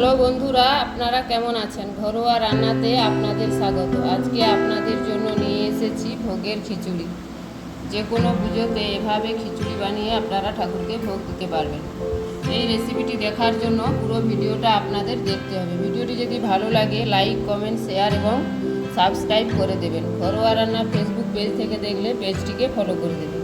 Hello বন্ধুরা, আপনারা কেমন আছেন? ঘরোয়া রান্নাতে আপনাদের স্বাগত। আজকে আপনাদের জন্য নিয়ে এসেছি ভোগের খিচুড়ি। যে কোনো পুজোতে এভাবে খিচুড়ি বানিয়ে আপনারা ঠাকুরকে ভোগ দিতে পারবেন। এই রেসিপিটি দেখার জন্য পুরো ভিডিওটা আপনাদের দেখতে হবে। ভিডিওটি যদি ভালো লাগে লাইক কমেন্ট শেয়ার এবং সাবস্ক্রাইব করে দেবেন। ঘরোয়া রান্না ফেসবুক পেজ থেকে দেখলে পেজটিকে ফলো করে দেবেন।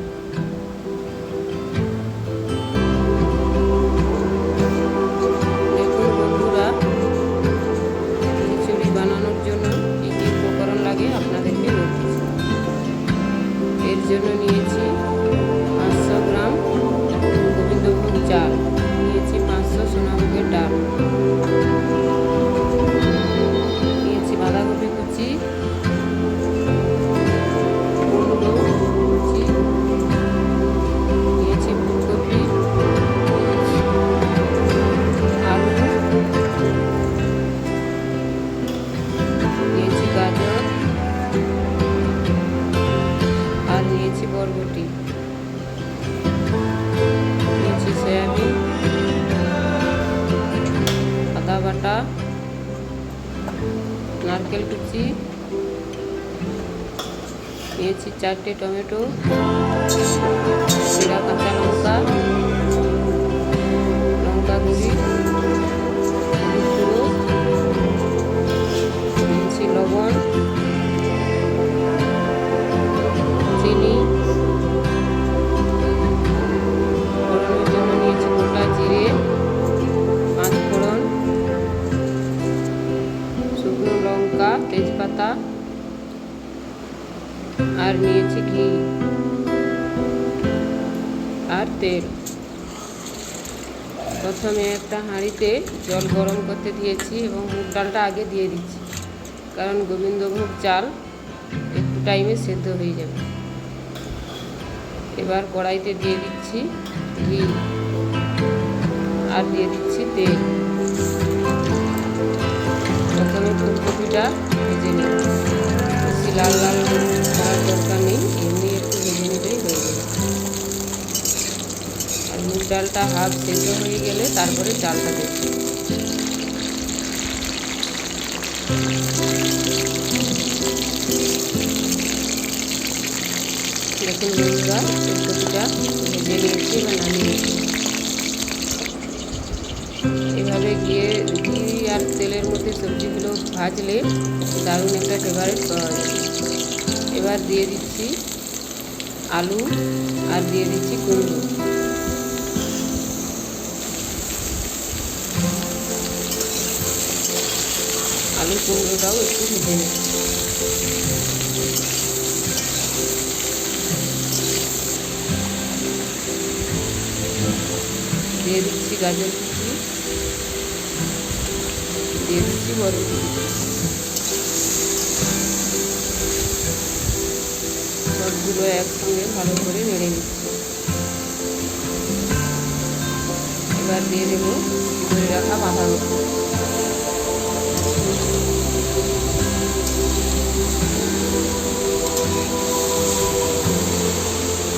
নিয়েছি চারটে টমেটো জিরা কাঁচা লঙ্কা লঙ্কা গুঁড়ি দিয়েছি লবণ চিনি আর নিয়েছি ঘি আর তেল। প্রথমে একটা হাঁড়িতে জল গরম করতে দিয়েছি এবং মুগ ডালটা আগে দিয়ে দিচ্ছি। কারণ গোবিন্দভোগ চাল একটু টাইমে সেদ্ধ হয়ে যাবে। এবার কড়াইতে দিয়ে দিচ্ছি ঘি আর দিয়ে দিচ্ছি তেল। প্রথমে ফুলকপিটা ভেজে বেশি লাল লাল দরকার নেই, এমনি একটু ভেজে নিলেই হয়ে যাবে। আর মুগ ডালটা হাফ সেদ্ধ হয়ে গেলে তারপরে চালটা দেবো। দেখুন বন্ধুরা ফুলকপিটা ভেজে নিয়েছি বা নামিয়ে এভাবে গিয়ে ঘি আর তেলের মধ্যে সবজিগুলো ভাজলে দারুণ একটা ফেভারিট পাওয়া যায়। এবার দিয়ে দিচ্ছি আলু আর দিয়ে দিচ্ছি কুমড়ো। আলু কুমড়োটাও একটু ভেজে দিয়ে দিচ্ছি গাজর কুচি। দিয়ে দিচ্ছি বরবটি কুচি। সবগুলো একসঙ্গে ভালো করে নেড়ে নিচ্ছি। এবার দিয়ে দেবো ধরে রাখা বাঁধাকপি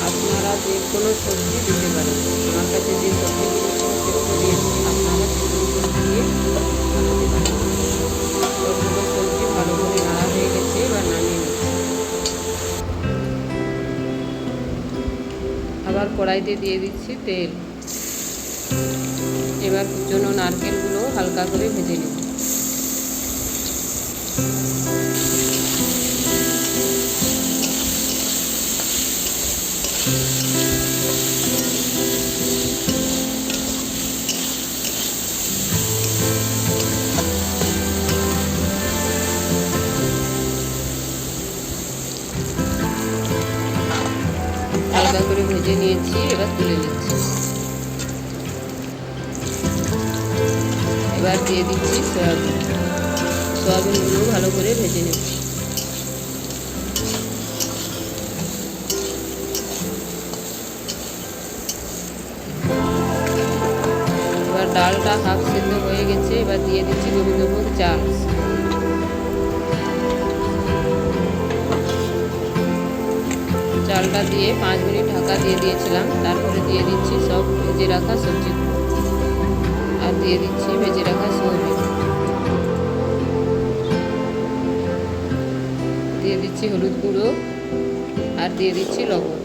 আপনারা যে কোনো সবজি দিতে পারেন। আমার কাছে যে সবজিগুলো দিয়েছি আপনারা সেগুলো দিয়ে পারেন। সবজি আবার কড়াইতে দিয়ে দিচ্ছি তেল। এবার জন্য নারকেলগুলো হালকা করে ভেজে নেব। হালকা তুলে নিচ্ছি এবার দিয়ে দিচ্ছি সয়াবিন। সয়াবিনগুলো ভালো করে ভেজে নেব। এবার ডালটা হাফ সেদ্ধ হয়ে গেছে, এবার দিয়ে দিচ্ছি গোবিন্দভোগ চাল। চালটা দিয়ে পাঁচ মিনিট ঢাকা দিয়ে দিয়েছিলাম। তারপরে দিয়ে দিচ্ছি সব ভেজে রাখা সবজি। আর দিয়ে দিচ্ছি ভেজে রাখা সবজি দিয়ে দিচ্ছি হলুদ গুঁড়ো আর দিয়ে দিচ্ছি লবণ।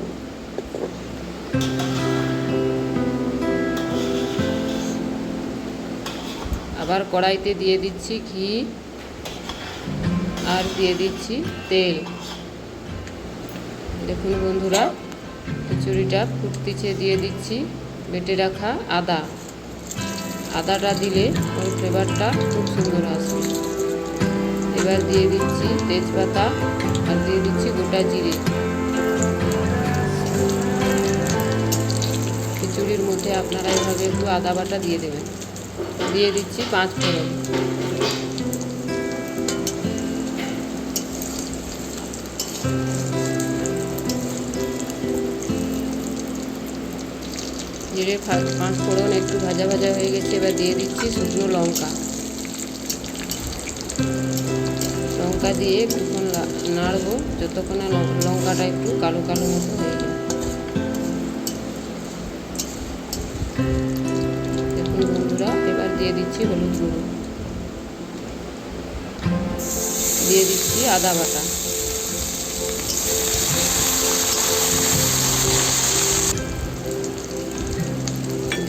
আবার কড়াইতে দিয়ে দিচ্ছি ঘি আর দিয়ে দিচ্ছি তেল। দেখুন বন্ধুরা, খিচুড়িটা ফুটতিছে দিয়ে দিচ্ছি, বেটে রাখা আদা। আদাটা দিলে ওর ফ্লেভারটা খুব সুন্দর আসবে। এবার দিয়ে দিচ্ছি তেজপাতা আর দিয়ে দিচ্ছি গোটা জিরে। খিচুড়ির মধ্যে আপনারা এভাবে একটু আদা বাটা দিয়ে দেবেন। দিয়ে দিচ্ছি পাঁচ ফোড়ন। জিরে পাঁচ ফোড়ন একটু ভাজা ভাজা হয়ে গেছে, এবার দিয়ে দিচ্ছি শুকনো লঙ্কা। লঙ্কা দিয়ে কিছুক্ষণ লা- নাড়বো, যতক্ষণ না লঙ্কাটা একটু কালো কালো মতো হয়ে যায়। দেখুন বন্ধুরা, এবার দিয়ে দিচ্ছি হলুদ গুঁড়ো। দিয়ে দিচ্ছি আদা বাটা।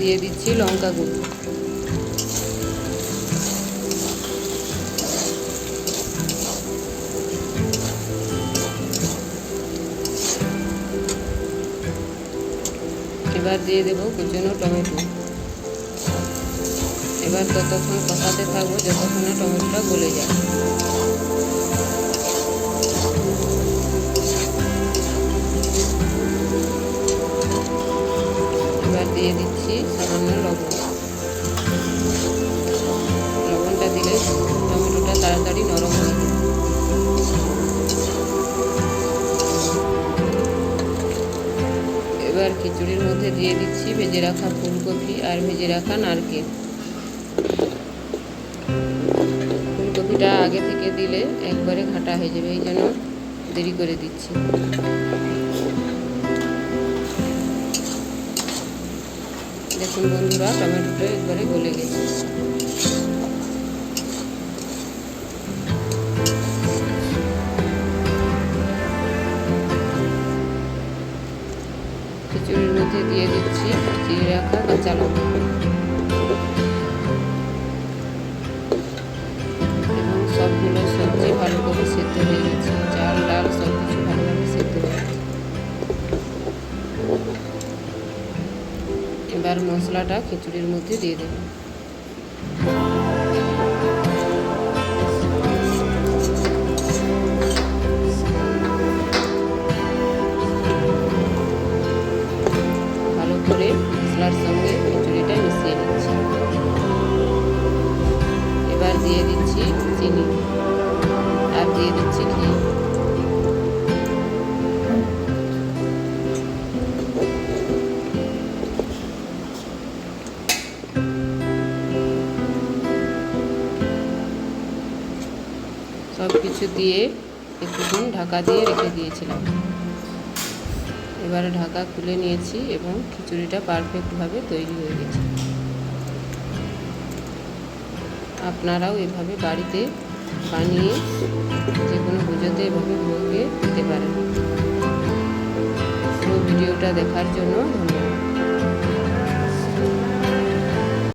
দিয়ে দিচ্ছি লঙ্কা গুঁড়ো। এবার দিয়ে দেবো কুচনো টমেটো। এবার ততক্ষণ কষাতে থাকব যতক্ষণ না টমেটোটা গলে যায়। দিয়ে দিচ্ছি সামান্য লবণ। লবণটা দিলে টমেটোটা তাড়াতাড়ি নরম হয়ে যাবে। এবার খিচুড়ির মধ্যে দিয়ে দিচ্ছি ভেজে রাখা ফুলকপি আর ভেজে রাখা নারকেল। ফুলকপিটা আগে থেকে দিলে একবারে ঘাটা হয়ে যাবে, এই জন্য দেরি করে দিচ্ছি। দেখুন বন্ধুরা, টমেটোটা একবারে গলে গেছে। খিচুড়ির মধ্যে দিয়ে দিচ্ছি চিড়ে রাখা কাঁচা লঙ্কা। এবং সবগুলো সবজি ভালো করে সেদ্ধ হয়ে গেছে। চাল এবার মশলাটা খিচুড়ির মধ্যে দিয়ে দেবো। ভালো করে মশলার সঙ্গে খিচুড়িটা মিশিয়ে নিচ্ছি। এবার দিয়ে দিচ্ছি চিনি। আর দিয়ে দিচ্ছি ঘি। কিছু দিয়ে একটুক্ষণ ঢাকা দিয়ে রেখে দিয়েছিলাম। এবারে ঢাকা খুলে নিয়েছি এবং খিচুড়িটা পারফেক্টভাবে তৈরি হয়ে গেছে। আপনারাও এভাবে বাড়িতে বানিয়ে যে কোনো পুজোতে এভাবে ভোগে দিতে পারেন। পুরো ভিডিওটা দেখার জন্য ধন্যবাদ।